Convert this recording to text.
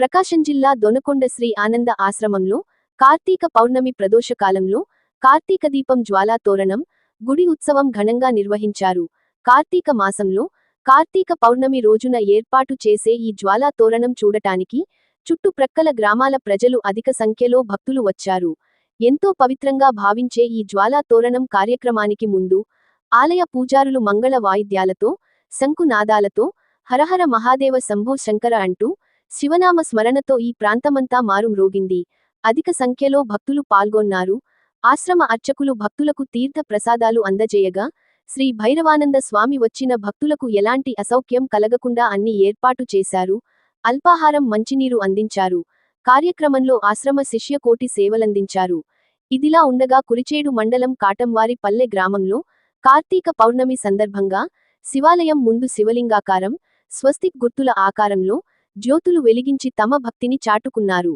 ప్రకాశం జిల్లా దొనకొండ శ్రీ ఆనంద ఆశ్రమంలో కార్తీక పౌర్ణమి ప్రదోషకాలంలో కార్తీక దీపం జ్వాలా తోరణం గుడి ఉత్సవం ఘనంగా నిర్వహించారు. కార్తీక మాసంలో కార్తీక పౌర్ణమి రోజున ఏర్పాటు చేసే ఈ జ్వాలా తోరణం చూడటానికి చుట్టుప్రక్కల గ్రామాల ప్రజలు అధిక సంఖ్యలో భక్తులు వచ్చారు. ఎంతో పవిత్రంగా భావించే ఈ జ్వాలా తోరణం కార్యక్రమానికి ముందు ఆలయ పూజారులు మంగళ వాయిద్యాలతో శంకునాదాలతో హరహర మహాదేవ శంభో శంకర అంటూ శివనామ స్మరణతో ఈ ప్రాంతమంతా మారుమ్రోగింది అధిక సంఖ్యలో భక్తులు పాల్గొన్నారు. ఆశ్రమ అర్చకులు భక్తులకు తీర్థ ప్రసాదాలు అందజేయగా శ్రీ భైరవానంద స్వామి వచ్చిన భక్తులకు ఎలాంటి అసౌఖ్యం కలగకుండా అన్ని ఏర్పాటు చేశారు. అల్పాహారం మంచినీరు అందించారు. కార్యక్రమంలో ఆశ్రమ శిష్యకోటి సేవలందించారు. ఇదిలా ఉండగా కురిచేడు మండలం కాటంవారి పల్లె గ్రామంలో కార్తీక పౌర్ణమి సందర్భంగా శివాలయం ముందు శివలింగాకారం స్వస్తిక్ గుర్తుల ఆకారంలో జ్యోతులు వెలిగించి తమ భక్తిని చాటుకున్నారు.